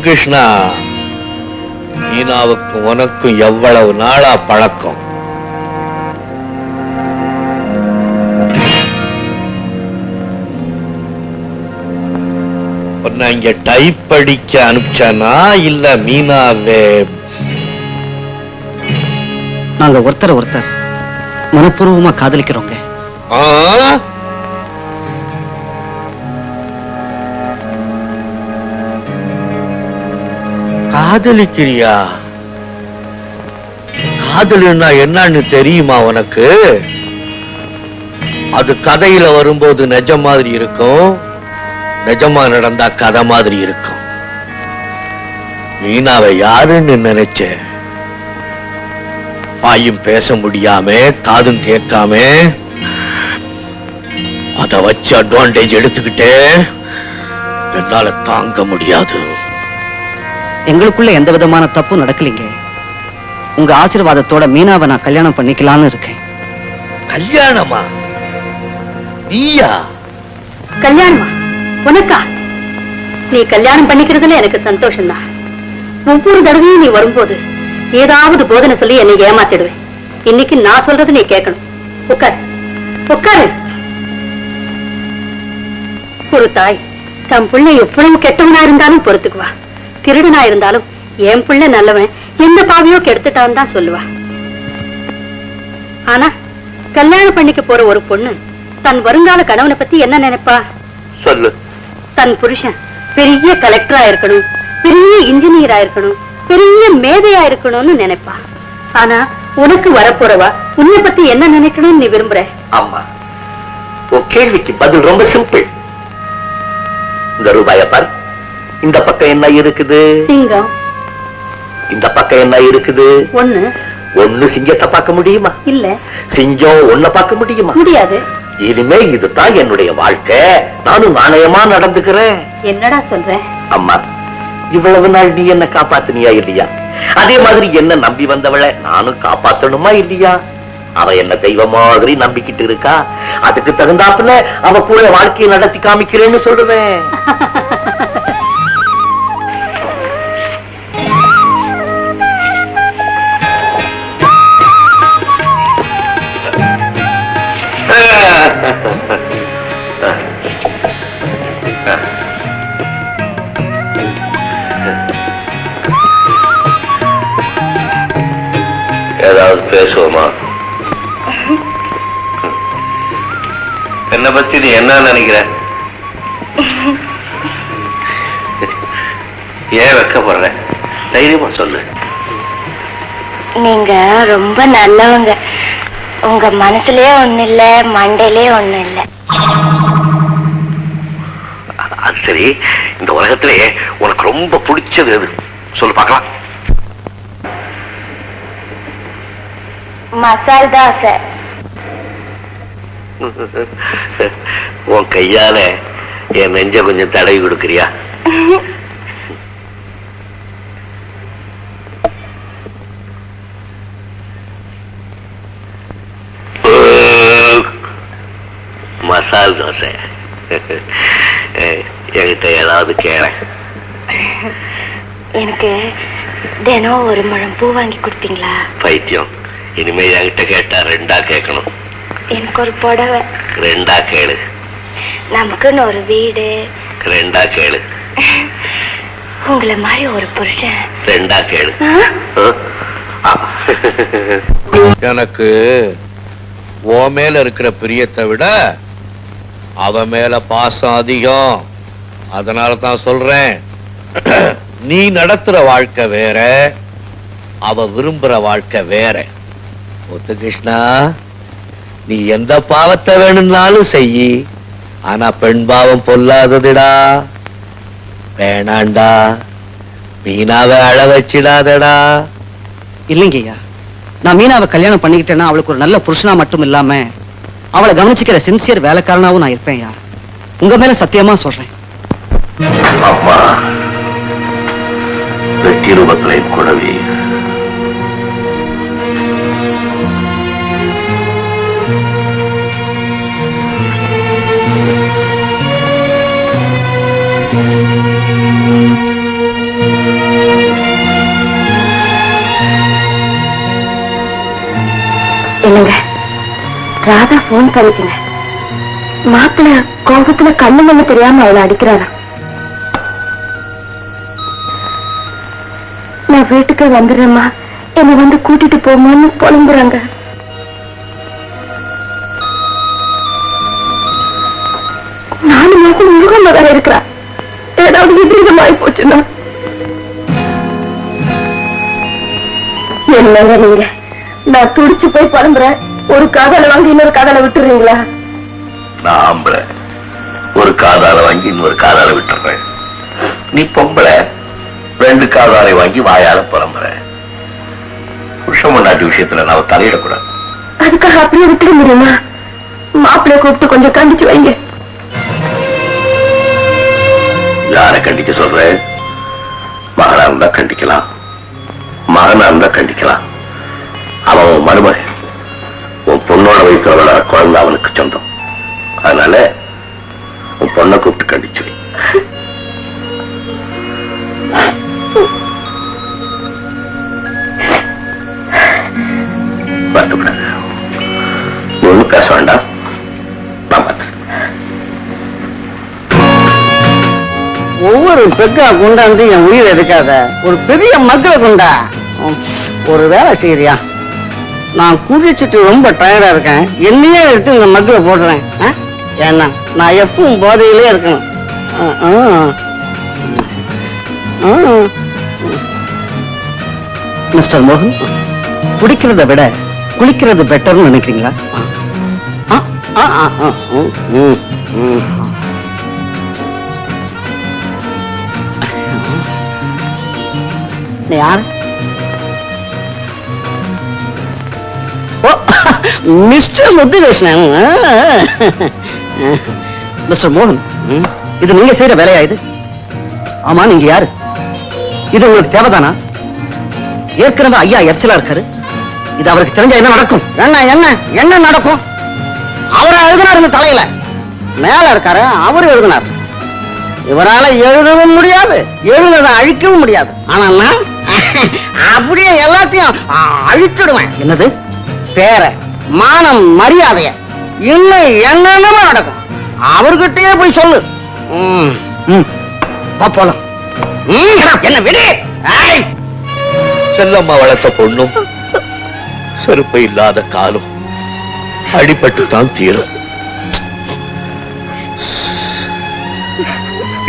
முத்துகிருஷ்ணா மீனாவுக்கு உனக்கும் எவ்வளவு நாளா பழக்கம்? உன்னை இங்க டைப் படிக்க அனுப்பிச்சானா இல்ல மீனாவே? நாங்க ஒருத்தர் ஒருத்தர் மனப்பூர்வமா காதலிக்கிறோங்க. காதலிக்கிறியா? காதலுன்னா என்னன்னு தெரியுமா உனக்கு? அது கதையில வரும்போது நிஜம் மாதிரி இருக்கும் நிஜமா நடந்தா கதை மாதிரி இருக்கும். மீனாவை யாருன்னு நினைச்ச? வாயும் பேச முடியாம காதும் கேட்காம? அத வச்சு அட்வான்டேஜ் எடுத்துக்கிட்டே என்னால தாங்க முடியாது. எங்களுக்குள்ள எந்த விதமான தப்பும் நடக்கலைங்க. உங்க ஆசீர்வாதத்தோட மீனாவை நான் கல்யாணம் பண்ணிக்கலாம்னு இருக்கேன். கல்யாணமா? நீயா? கல்யாணமா? உனக்கா? நீ கல்யாணம் பண்ணிக்கிறதுல எனக்கு சந்தோஷம்தான். ஒவ்வொரு தடவையும் நீ வரும்போது ஏதாவது போதனை சொல்லி என்னை ஏமாத்திடுவேன். இன்னைக்கு நான் சொல்றது நீ கேட்கணும். உட்கார். உட்காரு. ஒரு தாய் தம் பிள்ளை எவ்வளவு கெட்டவனா இருந்தாலும் பொறுத்துக்குவா திருடனா இருந்தாலும் என் பிள்ளை நல்லவன் எந்த பாவியோ கெடுத்துட்டான்னு தான் சொல்லுவா. ஆனா கல்யாணம் பண்ணிக்க போற ஒரு பொண்ணு தன் வருங்கால கணவனை பத்தி என்ன நினைப்பா? சொல்லு. தன் புருஷன் பெரிய கலெக்டரா இருக்கணும் பெரிய இன்ஜினியரா இருக்கணும் பெரிய மேதையா இருக்கணும்னு நினைப்பா. ஆனா உனக்கு வரப்போறவா உன்னை பத்தி என்ன நினைக்கணும்னு நீ விரும்புற? கேள்விக்கு பதில் ரொம்ப சிம்பிள் இந்த ரூபாய பார். இந்த பக்கம் என்ன இருக்குது? சிங்கம். இந்த பக்கம் என்ன இருக்குது? ஒண்ணு. ஒண்ணு சிங்கத்தை பார்க்க முடியுமா? இல்ல. சிங்கம் ஒன்ன பார்க்க முடியுமா? முடியாது. இனிமே இதுதான் என்னுடைய வாழ்க்கை. நானும் நாணயமா நடந்துக்கிறேன். என்னடா சொல்ற? அம்மா இவ்வளவு நாள் நீ என்ன காப்பாத்தினியா இல்லையா? அதே மாதிரி என்ன நம்பி வந்தவளை நானும் காப்பாத்தணுமா இல்லையா? அவ என்ன தெய்வ மாதிரி நம்பிக்கிட்டு இருக்கா. அதுக்கு தகுந்தாப்புல அவ கூட வாழ்க்கையை நடத்தி காமிக்கிறேன்னு சொல்லுவேன். பத்தி நீ என்ன நினைக்கிற? ஏன் வெக்கப்படுற? தைரியமா சொல்லு. நீங்க ரொம்ப நல்லவங்க. உங்க மனசுலயே ஒண்ணு இல்ல மண்டையிலே ஒண்ணு இல்ல. அது சரி. இந்த உலகத்திலே உனக்கு ரொம்ப பிடிச்சது எது? சொல்லு பார்க்கலாம். மசால் தோசை. உன் கையால என் நெஞ்ச கொஞ்சம் தடவி கொடுக்குறியா? மசால் தோசை. என்கிட்ட ஏதாவது கேள. எனக்கு தினம் ஒரு முழம் பூ வாங்கி கொடுப்பீங்களா? பைத்தியம். இனிமே என்கிட்ட கேட்டா ரெண்டா கேட்கணும். எனக்கு ஒரு புடவை ரெண்டா கேளு. நமக்குன்னு ஒரு வீடு. ரெண்டா கேளு. உங்களை மாதிரி ஒரு புருஷன். ரெண்டா கேளு? எனக்கு ஓ மேல இருக்கிற பிரியத்தை விட அவ மேல பாசம் அதிகம். அதனால தான் சொல்றேன். நீ நடத்துற வாழ்க்கை வேற அவ விரும்புற வாழ்க்கை வேற. முத்துகிருஷ்ணா. நீ எந்த பாவத்தை வேணும்னாலும் செய் ஆனா பெண் பாவம் பொல்லாததுடா. வேணாண்டா. மீனாவை அழ வச்சிடாதடா. இல்லைங்கய்யா நான் மீனாவை கல்யாணம் பண்ணிக்கிட்டேன்னா அவளுக்கு ஒரு நல்ல புருஷனா மட்டும் இல்லாம அவளை கவனிச்சுக்கிற சின்சியர் வேலைக்காரனாவும் நான் இருப்பேன்யா உங்க மேல சத்தியமா சொல்றேன். அம்மா வெட்டி ரூபத்திலே குழவி என்னங்க? ராதா போன் பண்ணிக்கினேன் மாப்பிள்ள கோபத்துல கண்ணு மண்ணு தெரியாம அவளை அடிக்கிறாரா? நான் வீட்டுக்கு வந்துடுறேம்மா. என்னை வந்து கூட்டிட்டு போமான்னு புலம்புறாங்க. நாலு மாசம் முருகம்மா வேற இருக்கிறா. ஏதாவது விபரீதமாயி போச்சுன்னா. என்னங்க நீங்க? நான் துடிச்சு போய் புலம்புறேன். ஒரு காதலை வாங்கி இன்னொரு காதலை விட்டுறீங்களா? நான் ஆம்பளை. ஒரு காதால வாங்கி இன்னொரு காதால விட்டுறேன். நீ பொம்பளை. ரெண்டு காதாலை வாங்கி வாயால புலம்புற புருஷன் பொண்டாட்டி விஷயத்துல நான் தலையிடக்கூடாது. அதுக்காக அப்படியே விட்டுட முடியுமா? மாப்பிள்ளைய கூப்பிட்டு கொஞ்சம் கண்டிச்சு வைங்க. யாரை கண்டிக்க சொல்ற மகனா இருந்தா கண்டிக்கலாம். மகனா இருந்தா கண்டிக்கலாம். அவன் உன் மருமகன் உன் பொண்ணோட வயிற்றுல வளர குழந்தை அவனுக்கு சொந்தம். அதனால உன் பொண்ணை கூப்பிட்டு கண்டிச்சு வருத்தப்படாத. நீ பேச வேண்டாம். நான் பார்த்துக்கிறேன். ஒவ்வொரு பெக்கா கொண்டாந்து என் உயிர் எடுக்காத. ஒரு பெரிய மக்களை குண்டா. உம், ஒரு வேலை செய்யறியா? நான் குடிச்சிட்டு ரொம்ப டயர்டா இருக்கேன். என்னையே எடுத்து இந்த மக்களை போடுறேன்? ஏன்னா நான் எப்பவும் போதையிலே இருக்கணும். மிஸ்டர் மோகன் குடிக்கிறத விட குளிக்கிறது பெட்டர்னு நினைக்கிறீங்களா? யார்? மிஸ்டர் முத்துகிருஷ்ணன். மிஸ்டர் மோகன் இது நீங்க செய்யற வேலையா இது? ஆமா நீங்க யாரு? இது உங்களுக்கு தேவைதானா? ஏற்கனவே ஐயா எரிச்சலா இருக்காரு. இது அவருக்கு தெரிஞ்சா என்ன நடக்கும்? என்ன என்ன என்ன நடக்கும்? அவரை எழுதினார் இந்த தலையில. மேல இருக்காரு அவரு எழுதினார். இவரால எழுதவும் முடியாது எழுதுறதை அழிக்கவும் முடியாது. ஆனா அப்படியே எல்லாத்தையும் அழிச்சிடுவேன். என்னது? பேர. மானம் மரியாதைய. இன்னும் என்னென்னமோ நடக்கும். அவர்கிட்டயே போய் சொல்லு. போலாம். என்ன விடு. செல்லம்மா வளர்த்த பொண்ணும் செருப்பு இல்லாத காலும் அடிபட்டு தான் தீரும்.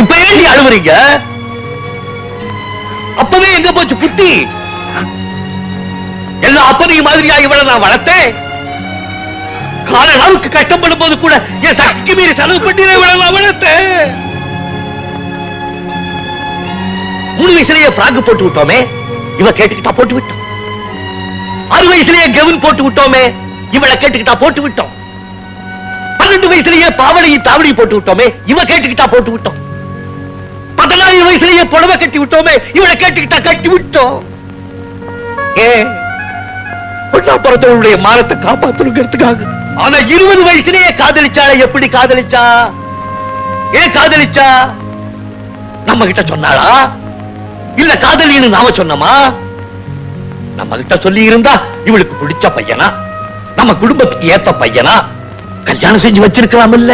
இப்ப ஏண்டி அழுவுறீங்க? அப்பவே எங்க போச்சு புத்தி? எல்லா அப்பனையும் மாதிரியா இவளை நான் வளர்த்தேன்? கால அளவுக்கு கஷ்டப்படும் போது கூட என் சக்திக்கு மீறி செலவு பண்ணிட விடலாம் மூணு வயசுலயே பிராக்கு போட்டு விட்டோமே இவ கேட்டுக்கிட்டா போட்டு விட்டோம். ஆறு வயசுலயே கெவன் போட்டு விட்டோமே இவளை கேட்டுக்கிட்டா போட்டு விட்டோம். பன்னெண்டு வயசுலயே பாவடையும் தாவடி போட்டு விட்டோமே இவ கேட்டுக்கிட்டா போட்டு விட்டோம். பதினாறு வயசுலயே புடவை கட்டி விட்டோமே இவளை கேட்டுக்கிட்டா கட்டி விட்டோம். ஏன்? பொண்ணா பிறந்தவளுடைய மானத்தை காப்பாத்தணுங்கிறதுக்காக ஆனா இருபது வயசுலயே காதலிச்சாளே எப்படி காதலிச்சா ஏன் காதலிச்சா நம்ம கிட்ட சொன்னாளா இல்ல காதலின்னு நாம சொன்னோமா நம்ம கிட்ட சொல்லி இருந்தா இவளுக்கு பிடிச்ச பையனா நம்ம குடும்பத்துக்கு ஏத்த பையனா கல்யாணம் செஞ்சு வச்சிருக்கலாம் இல்ல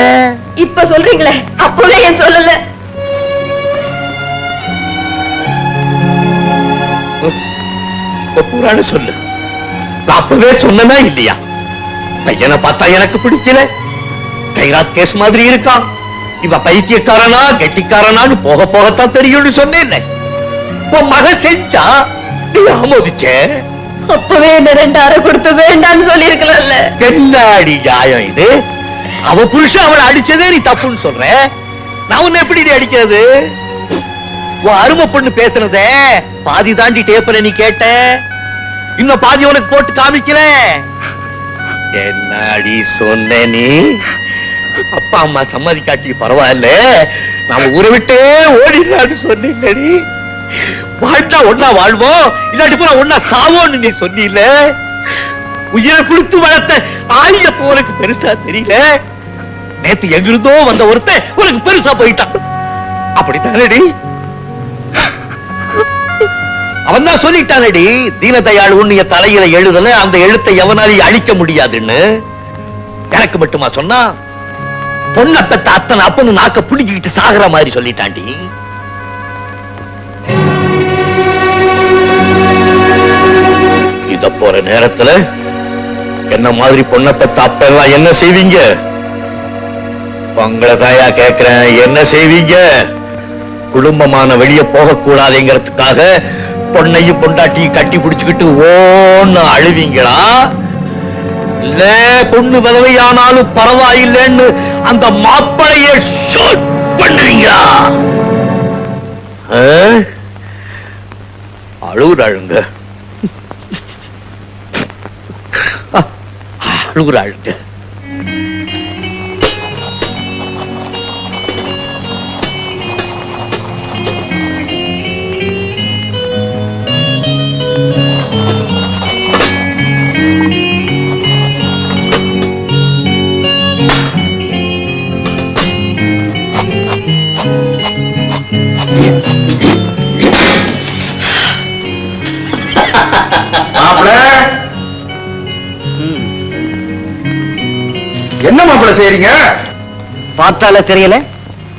இப்ப சொல்றீங்களே அப்பவே ஏன் சொல்லல சொல்லு அப்பவே சொன்னனா இல்லையா பையனை பார்த்தா எனக்கு பிடிக்கல. கைராத் கேஸ் மாதிரி இருக்கான் இவ பைத்தியக்காரனா கெட்டிக்காரனான்னு போக போகத்தான் தெரியும்னு சொன்னேன் உன் மக செஞ்சா நீ ஆமோதிச்சே? அப்பவே என்ன ரெண்டு அரை கொடுத்து வேண்டாம்னு சொல்லி இருக்கலாம்ல என்னடி நியாயம் இது? அவ புருஷன் அவளை அடிச்சதே நீ தப்புன்னு சொல்ற? நான் உன்னை எப்படி நீ அடிக்கிறது? உன் அருமை பொண்ணு பேசுனதே பாதி தாண்டி டேப்பரை நீ கேட்ட? இன்னும் பாதி உனக்கு போட்டு காமிக்கல? என்னடி சொன்ன நீ? அப்பா அம்மா சம்மதிக்காட்டி பரவாயில்ல. நாம ஊரை விட்டே ஓடிடான்னு சொன்னீங்கடி வாழ்ந்தா ஒன்னா வாழ்வோம் இல்லாட்டி போனா ஒன்னா சாவோன்னு நீ சொன்னீல உயிரை கொடுத்து வளர்த்த ஆளிய உனக்கு பெருசா தெரியல. நேத்து எங்கிருந்தோ வந்த ஒருத்தன் உனக்கு பெருசா போயிட்டான். அப்படித்தானடி? அவன் தான் சொல்லிட்டானடி தீனதயாள் உன்னைய தலையில எழுதல அந்த எழுத்தை எவனாலையும் அழிக்க முடியாதுன்னு. எனக்கு மட்டுமா சொன்னா பொண்ணை பெத்த அத்தனை அப்பனு நாக்க புடிக்கிட்டு சாகுற மாதிரி சொல்லிட்டாண்டி. இத போற நேரத்துல என்ன மாதிரி பொண்ணை பெத்த அப்ப எல்லாம் என்ன செய்வீங்க? உங்களை தாயா கேக்குறேன் என்ன செய்வீங்க? குடும்பமான வெளியே போகக்கூடாதுங்கிறதுக்காக பொண்ணையும் பொண்டாட்டியும் கட்டி பிடிச்சுக்கிட்டு ஓன்னு அழுவீங்களா? இல்ல பொண்ணு விதவையானாலும் பரவாயில்லைன்னு அந்த மாப்பிளைய ஷூட் பண்ணுவீங்களா? அழுகுறாளுங்க. அழுகுறாளுங்க. செய்றீங்க? பார்த்தால தெரியல.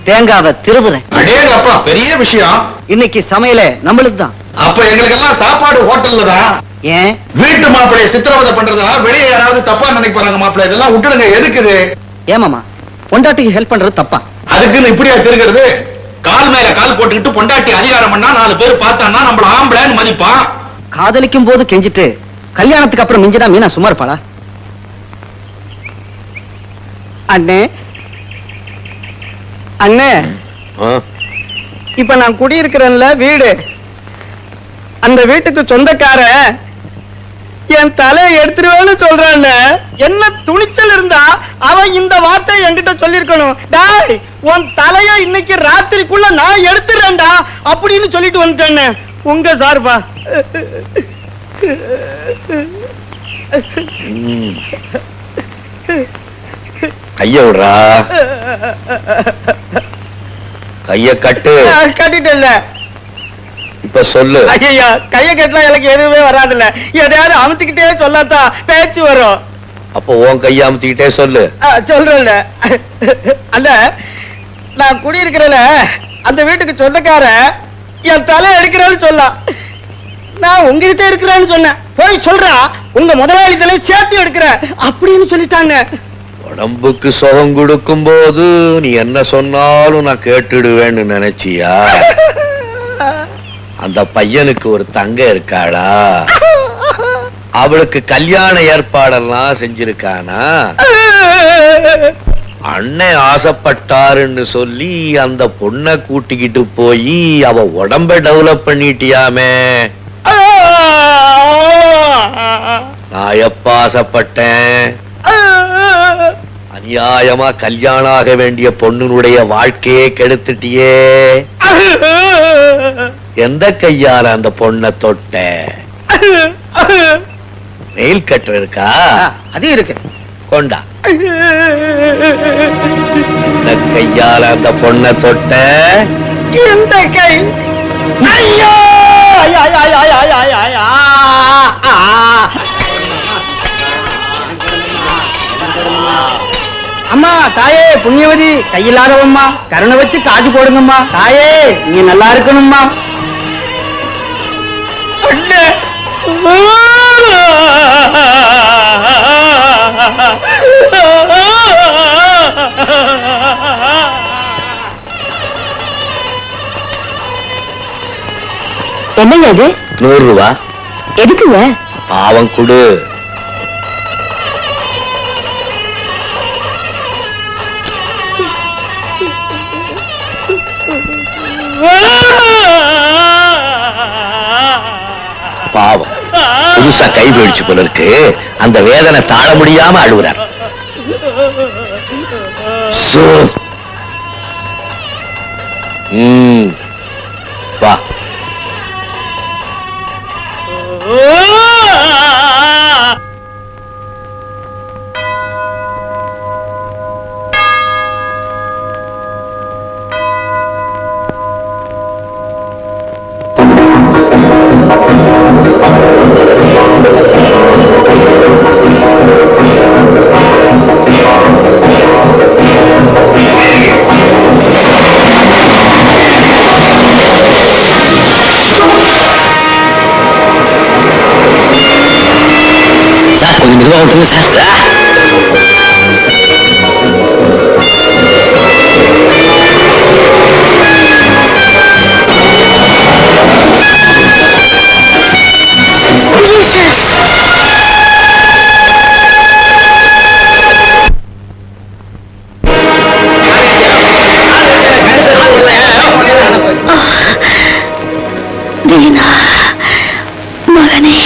தேங்காவை திருவுறேன் அடேங்க அப்பா பெரிய விஷயம். இன்னைக்கு சமையல நம்மளுக்கு தான் அப்ப எங்களுக்கெல்லாம் சாப்பாடு ஹோட்டல்ல தான். ஏன்? வீட்டு மாப்பிளைய சித்திரவதை பண்றதா? வெளியே யாராவது தப்பா நினைப்பாங்க மாப்பிள இதெல்லாம் விட்டுடுங்க எதுக்குது ஏமாமா பொண்டாட்டிக்கு ஹெல்ப் பண்றது தப்பா? அதுக்குன்னு இப்படியா திருகிறது கால் மேல கால் போட்டுக்கிட்டு பொண்டாட்டி அதிகாரம் பண்ணா நாலு பேர் பார்த்தான்னா நம்மள ஆம்பளைன்னு மதிப்பான். காதலிக்கும் போது கெஞ்சிட்டு கல்யாணத்துக்கு அப்புறம் மிஞ்சினா மீனா சும்மா இருப்பாளா? அண்ணே. அண்ணே? இப்ப நான் குடியிருக்கிறேன்ல வீடு. அந்த வீட்டுக்கு சொந்தக்கார என் தலையை எடுத்துருவேன்னு சொல்றான் என்ன துணிச்சல் இருந்தா அவன் இந்த வார்த்தை என்கிட்ட சொல்லிருக்கணும். டாய் உன் தலைய இன்னைக்கு ராத்திரிக்குள்ள நான் எடுத்துறேன்டா அப்படின்னு சொல்லிட்டு வந்துட்டேன் உங்க சார்பா? ம். கைய விடுறா கைய கட்டு. கட்டிட்டேன்ல. இப்ப சொல்லு. ஐயா கைய கட்டினா எனக்கு எதுவுமே வராதுல்ல. எதையாவது அமுத்திக்கிட்டே சொல்லாத்தா பேச்சு வரும். அப்ப உன் கைய அமுத்திக்கிட்டே சொல்லு. சொல்றேன்ல. அந்த நான் குடியிருக்கிறேன்ல. அந்த வீட்டுக்கு சொந்தக்கார என் தலை எடுக்கிறேன்னு சொல்லலாம் நான் உங்ககிட்ட இருக்கிறேன்னு சொன்னேன். போய் சொல்றா உங்க முதலாளி தலை சேர்த்து எடுக்கிறேன். அப்படின்னு சொல்லிட்டாங்க. உடம்புக்கு சுகம் கொடுக்கும் போது நீ என்ன சொன்னாலும் நான் கேட்டுடுவேன்னு நினைச்சியா? அந்த பையனுக்கு ஒரு தங்க இருக்காளா? அவளுக்கு கல்யாண ஏற்பாடெல்லாம் செஞ்சிருக்கானா? அண்ணன் ஆசைப்பட்டாருன்னு சொல்லி அந்த பொண்ணை கூட்டிக்கிட்டு போய் அவ உடம்ப டெவலப் பண்ணிட்டியாமே? நான் எப்ப ஆசைப்பட்டேன்? அநியாயமா கல்யாணம் ஆக வேண்டிய பொண்ணுனுடைய வாழ்க்கையே கெடுத்துட்டியே. எந்த கையால அந்த பொண்ணை தொட்ட? நெயில் கட்டர் இருக்கா? அது இருக்கு. கொண்டா. எந்த கையால அந்த பொண்ணை தொட்ட? இந்த கை? ஐயோ! ஐயா, ஐயா, ஐயா, ஐயா, ஐயா, அம்மா தாயே புண்ணியவதி கையில்லாதவம்மா. கருணை வச்சு காஜு போடுங்கம்மா. தாயே நீ நல்லா இருக்கணும்மா. என்னங்க இது? நூறு ரூபா. எதுக்குங்க? பாவம் கொடு. புதுசா கை போயிடுச்சு போல இருக்கு. அந்த வேதனை தாழ முடியாம அழுகுறார் నేనా మగనే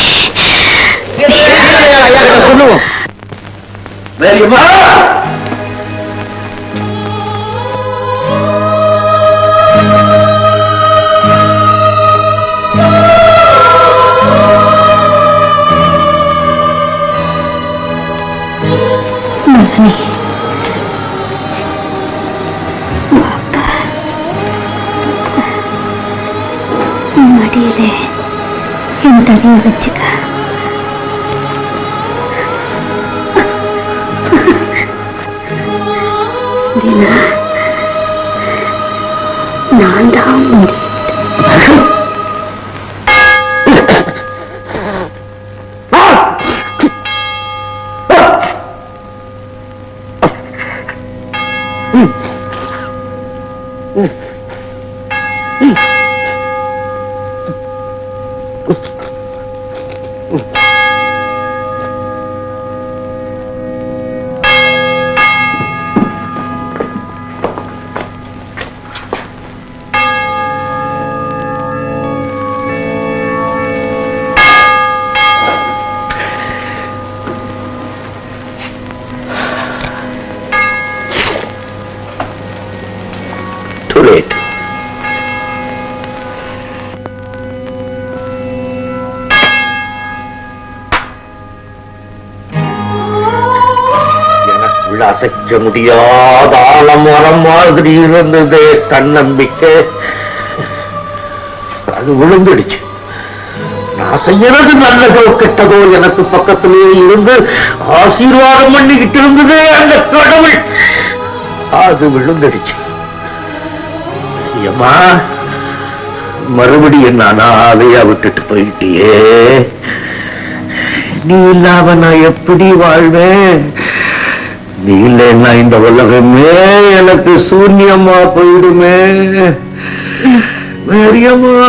என் தலையை வச்சுக்க தீனா, நான் அசைக்க முடியாத ஆலமரம் மாதிரி இருந்தது தன்னம்பிக்கை. அது விழுந்துடுச்சு. நான் செய்யறது நல்லதோ கெட்டதோ எனக்கு பக்கத்திலேயே இருந்து ஆசீர்வாதம் பண்ணிக்கிட்டு இருந்தது அந்த கடவுள். அது விழுந்துடுச்சு. ஐயம்மா மறுபடியும் நான் அதையா விட்டுட்டு போயிட்டியே. நீ இல்லாம நான் எப்படி வாழ்வேன்? நீ இல்லைன்னா இந்த உலகமே எனக்கு சூன்யமா போயிடுமே. மேரியம்மா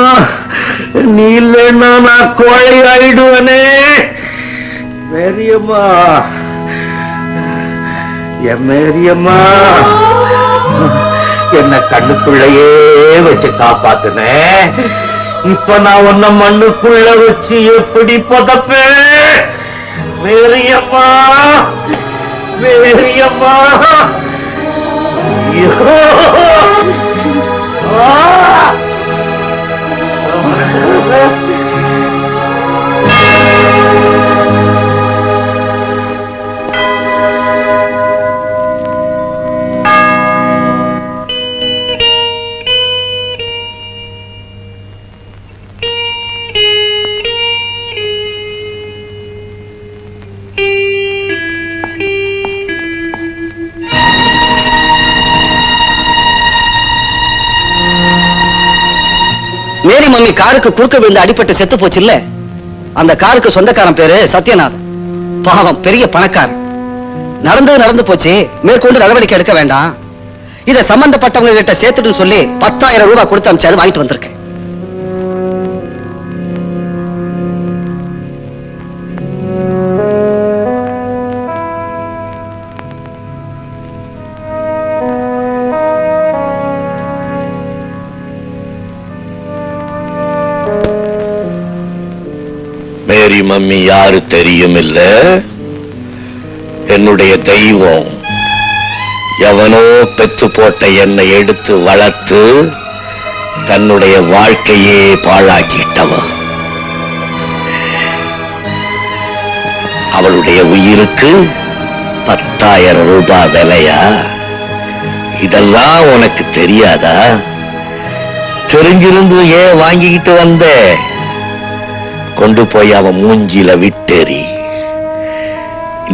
நீ இல்லைன்னா நான் கோழை ஆயிடுவனே மேரியம்மா என் மேரியம்மா என்ன கண்ணுக்குள்ளையே வச்சு காப்பாத்துனே. இப்ப நான் உன்ன மண்ணுக்குள்ள வச்சு எப்படி பதப்பேன்? மேரியம்மா மேரியம்மா ஐயோ! மேரி மம்மி காருக்கு குறுக்க விழுந்து அடிபட்டு செத்து போச்சு இல்ல அந்த காருக்கு சொந்தக்காரன் பேரு சத்யநாத் பாவம் பெரிய பணக்காரன். நடந்தது நடந்து போச்சு. மேற்கொண்டு நடவடிக்கை எடுக்க வேண்டாம். இத சம்பந்தப்பட்டவங்க கிட்ட சேர்த்துட்டு சொல்லி பத்தாயிரம் ரூபாய் கொடுத்து அமைச்சாரு வாங்கிட்டு வந்திருக்கேன். மேரி மம்மி யாரு தெரியும் இல்ல என்னுடைய தெய்வம் எவனோ பெத்து போட்ட என்னை எடுத்து வளர்த்து தன்னுடைய வாழ்க்கையே பாழாக்கிட்டவன். அவளுடைய உயிருக்கு பத்தாயிரம் ரூபாய் விலையா? இதெல்லாம் உனக்கு தெரியாதா? தெரிஞ்சிருந்து ஏன் வாங்கிக்கிட்டு வந்தேன் கொண்டு போய் அவன் மூஞ்சில விட்டேறி.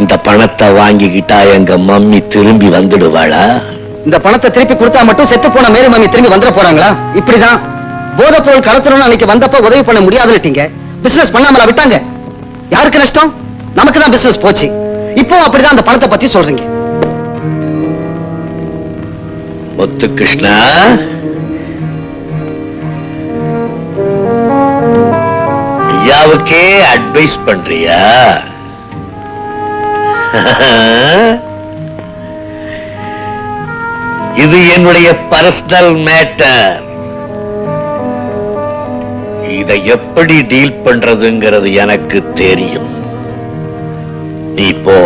இந்த பணத்தை வாங்கிக்கிட்டா எங்க மம்மி திரும்பி வந்துடுவாளா? இந்த பணத்தை திருப்பி கொடுத்தா மட்டும் செத்து போன மேரி மம்மி திரும்பி வந்துட போறாங்களா? இப்படிதான். போதைப் பொருள் கடத்தணும்னு அன்னைக்கு வந்தப்ப உதவி பண்ண முடியாதுன்னுட்டீங்க. பிசினஸ் பண்ணாமலா விட்டாங்க? யாருக்கு நஷ்டம்? நமக்கு தான் பிசினஸ் போச்சு. இப்போ அப்படிதான் அந்த பணத்தை பத்தி சொல்றீங்க. முத்து கிருஷ்ணா அட்வைஸ் பண்றியா? இது என்னுடைய பர்சனல் மேட்டர் இதை எப்படி டீல் பண்றதுங்கிறது எனக்கு தெரியும். நீ போ.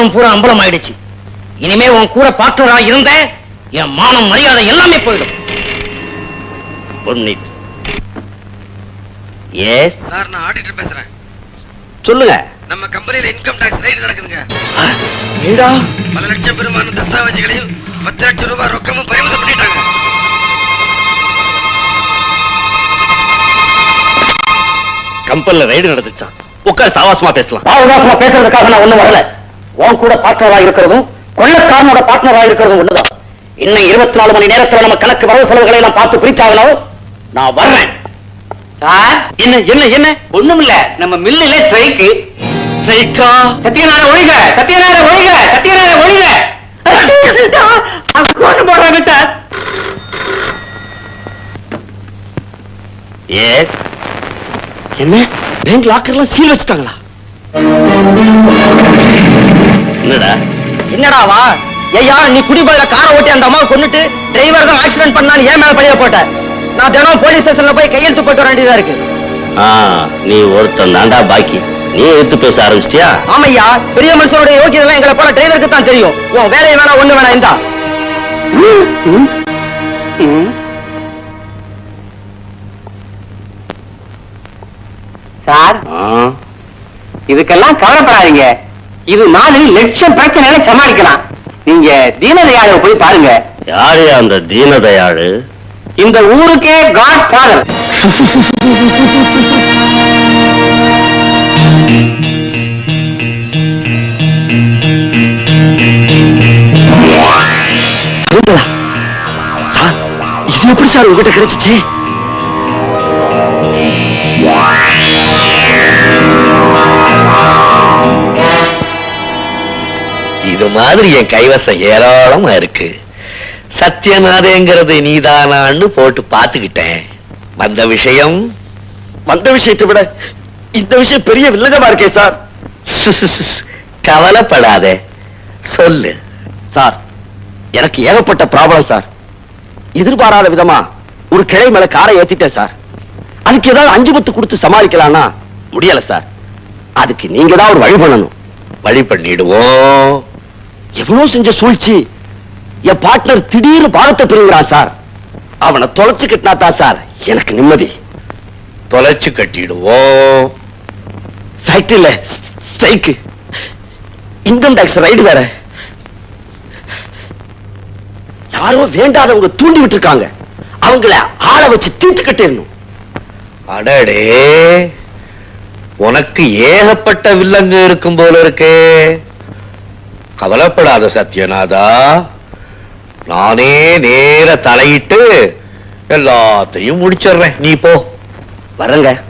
அயோக்கியத்தனம் பூரா அம்பலம் ஆயிடுச்சு இனிமே உன் கூட பார்ட்னரா இருந்த என் மானம் மரியாதை எல்லாமே போயிடும். சார் நான் ஆடிட்டர் பேசுறேன். சொல்லுங்க. நம்ம கம்பெனில இன்கம் டாக்ஸ் ரைடு நடக்குதுங்க. பல லட்சம் பெருமான தஸ்தாவேஜுகளையும் பத்து லட்சம் ரூபாய் ரொக்கமும் பறிமுதல் பண்ணிட்டாங்க. கம்பெனில ரைடு நடந்துச்சான் உட்கார் சாவாசமா பேசலாம். சாவகாசமா பேசுறதுக்காக நான் ஒண்ணும் வரல. உன் கூட பார்ட்னரா இருக்கிறதும் கொள்ளக்காரனோட பார்ட்னரா இருக்கிறதும் ஒண்ணுதான். இன்னும் இருபத்தி நாலு மணி நேரத்துல நம்ம கணக்கு வரவு செலவுகளை எல்லாம் பார்த்து பிரிச்சாகணும் நான் வர்றேன். சார்? என்ன என்ன என்ன? ஒண்ணும் இல்ல நம்ம மில்லுல ஸ்ட்ரைக்கு ஸ்ட்ரைக்கா சத்தியநாராயண ஒழிக சத்தியநாராயண ஒழிக சத்தியநாராயண ஒழிக. கோஷம் போடுறாங்க சார். எஸ் என்ன? பேங்க் லாக்கர்லாம் சீல் வச்சுட்டாங்களா? என்னடா? என்னடாவா? ஐயா நீ குடிபோயில காரை ஓட்டி அந்த அம்மாவை கொன்னுட்டு டிரைவர் தான் ஆக்சிடென்ட் பண்ணான்னு ஏன் மேல பழிய போட்ட? நான் தினம் போலீஸ் ஸ்டேஷன்ல போய் கையெழுத்து போட்டு வர வேண்டியதா இருக்கு. நீ ஒருத்தன் தாண்டா பாக்கி. நீ எடுத்து பேச ஆரம்பிச்சிட்டியா? ஆமையா பெரிய மனுஷனுடைய யோகியதெல்லாம் எங்களை போல டிரைவருக்கு தான் தெரியும். உன் வேலையை வேணா ஒண்ணு வேணா இந்தா. சார் இதுக்கெல்லாம் கவலைப்படாதீங்க. இது நாலு லட்சம் பிரச்சனைகளை சமாளிக்கலாம். நீங்க தீனதயாள போய் பாருங்க. யாரு அந்த தீனதயாளு? இந்த ஊருக்கே காட் ஃபாதர் இது எப்படி சார் உங்ககிட்ட கிடைச்சிச்சு? மாதிரி என் கைவசம் ஏராளமா இருக்கு. சத்யநாதேங்கிறது நீதானான்னு போட்டு பாத்துக்கிட்டேன் வந்த விஷயம்? வந்த விஷயத்தை விட இந்த விஷயம் பெரிய வில்லகமா இருக்கே சார். கவலைப்படாதே. சொல்லு. சார் எனக்கு ஏகப்பட்ட ப்ராப்ளம் சார். எதிர்பாராத விதமா ஒரு கிளை மேல காரை ஏத்திட்டேன் சார். அதுக்கு ஏதாவது அஞ்சு பத்து கொடுத்து சமாளிக்கலாம்னா முடியல சார். அதுக்கு நீங்க தான் ஒரு வழி பண்ணணும். வழி பண்ணிடுவோம். எவ்வளவு செஞ்ச சூழ்ச்சி. என் பார்ட்னர் திடீர்னு பாலத்தை பிரிங்கிறான் சார். அவனை தொலைச்சு கட்டினா தான் சார். எனக்கு நிம்மதி. தொலைச்சு கட்டிடுவோம் ஃபேக்டரியில ஸ்ட்ரைக்கு இன்கம் டாக்ஸ் ரைடு வேற. யாரோ வேண்டாதவங்க தூண்டி விட்டுருக்காங்க. அவங்கள ஆளை வச்சு தீர்த்து கட்டிடணும். அடடே. உனக்கு ஏகப்பட்ட வில்லங்க இருக்கும் போல இருக்கே. கவலைப்படாத சத்யநாதா. நானே நேர தலையிட்டு எல்லாத்தையும் முடிச்சிடுறேன். நீ போ. வரங்க.